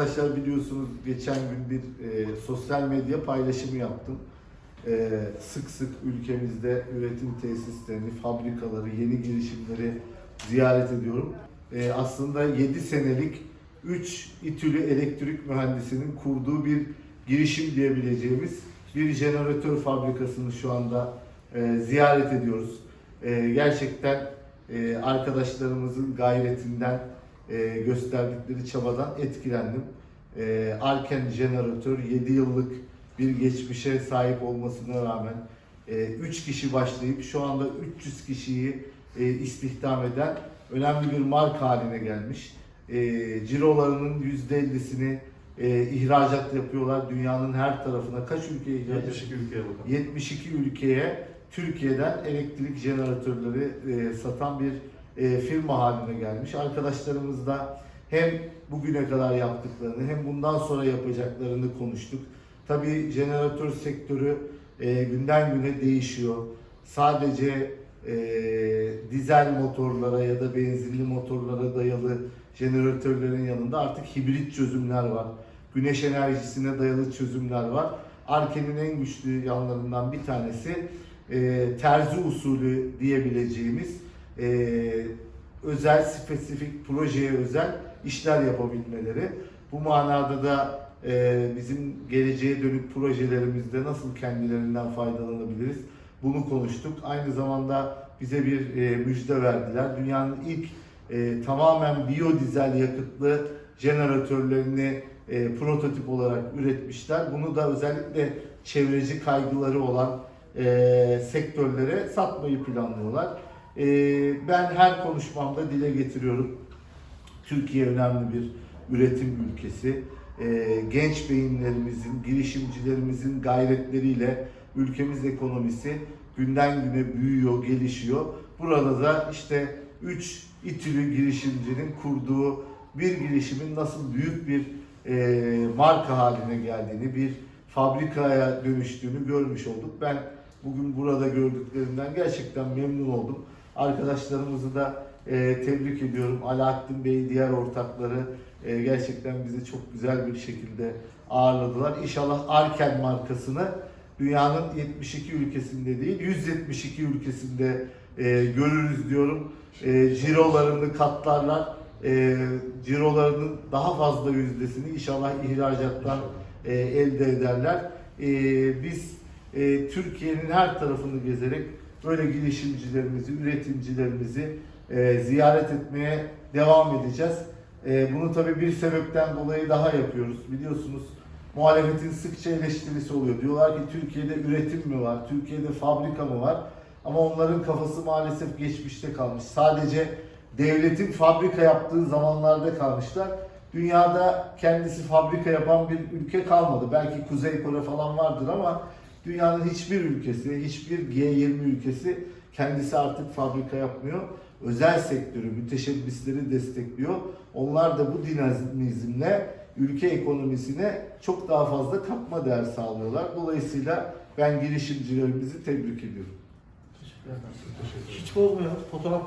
Arkadaşlar biliyorsunuz geçen gün bir e, sosyal medya paylaşımı yaptım. E, sık sık ülkemizde üretim tesislerini, fabrikaları, yeni girişimleri ziyaret ediyorum. E, aslında 7 senelik 3 İTÜ'lü elektrik mühendisinin kurduğu bir girişim diyebileceğimiz bir jeneratör fabrikasını şu anda e, ziyaret ediyoruz. E, gerçekten e, arkadaşlarımızın gayretinden, e, gösterdikleri çabadan etkilendim. E, Arken jeneratör 7 yıllık bir geçmişe sahip olmasına rağmen 3 kişi başlayıp şu anda 300 kişiyi e, istihdam eden önemli bir marka haline gelmiş. E, cirolarının %50'sini e, ihracat yapıyorlar. Dünyanın her tarafına kaç ülkeye ihracat 72 ülkeye bakalım. 72 ülkeye Türkiye'den elektrik jeneratörleri e, satan bir e, firma haline gelmiş. Arkadaşlarımız da hem bugüne kadar yaptıklarını hem bundan sonra yapacaklarını konuştuk. Tabii jeneratör sektörü e, günden güne değişiyor. Sadece e, dizel motorlara ya da benzinli motorlara dayalı jeneratörlerin yanında artık hibrit çözümler var. Güneş enerjisine dayalı çözümler var. Arke'nin en güçlü yanlarından bir tanesi e, terzi usulü diyebileceğimiz e, özel, spesifik, projeye özel işler yapabilmeleri. Bu manada da e, bizim geleceğe dönük projelerimizde nasıl kendilerinden faydalanabiliriz bunu konuştuk. Aynı zamanda bize bir e, müjde verdiler. Dünyanın ilk e, tamamen biyodizel yakıtlı jeneratörlerini e, prototip olarak üretmişler. Bunu da özellikle çevreci kaygıları olan e, sektörlere satmayı planlıyorlar. E, ben her konuşmamda dile getiriyorum. Türkiye önemli bir üretim ülkesi. E, genç beyinlerimizin, girişimcilerimizin gayretleriyle ülkemiz ekonomisi günden güne büyüyor, gelişiyor. Burada da işte 3 İTÜ'lü girişimcinin kurduğu bir girişimin nasıl büyük bir e, marka haline geldiğini, bir fabrikaya dönüştüğünü görmüş olduk. Ben bugün burada gördüklerimden gerçekten memnun oldum. Arkadaşlarımızı da e, tebrik ediyorum. Alaaddin Bey, diğer ortakları e, gerçekten bizi çok güzel bir şekilde ağırladılar. İnşallah Arken markasını dünyanın 72 ülkesinde değil 172 ülkesinde e, görürüz diyorum. E, cirolarını katlarlar. E, cirolarının daha fazla yüzdesini inşallah ihracattan e, elde ederler. E, biz e, Türkiye'nin her tarafını gezerek böyle girişimcilerimizi, üretimcilerimizi e, ziyaret etmeye devam edeceğiz. E, bunu tabii bir sebepten dolayı daha yapıyoruz. Biliyorsunuz muhalefetin sıkça eleştirisi oluyor. Diyorlar ki Türkiye'de üretim mi var, Türkiye'de fabrika mı var? Ama onların kafası maalesef geçmişte kalmış. Sadece devletin fabrika yaptığı zamanlarda kalmışlar. Dünyada kendisi fabrika yapan bir ülke kalmadı. Belki Kuzey Kore falan vardır ama dünyanın hiçbir ülkesi, hiçbir G20 ülkesi kendisi artık fabrika yapmıyor. Özel sektörü, müteşebbisleri destekliyor. Onlar da bu dinamizmle ülke ekonomisine çok daha fazla katma değer sağlıyorlar. Dolayısıyla ben girişimcilerimizi tebrik ediyorum. Teşekkür ederim. Hiç bozmuyor. Fotoğraf bayağı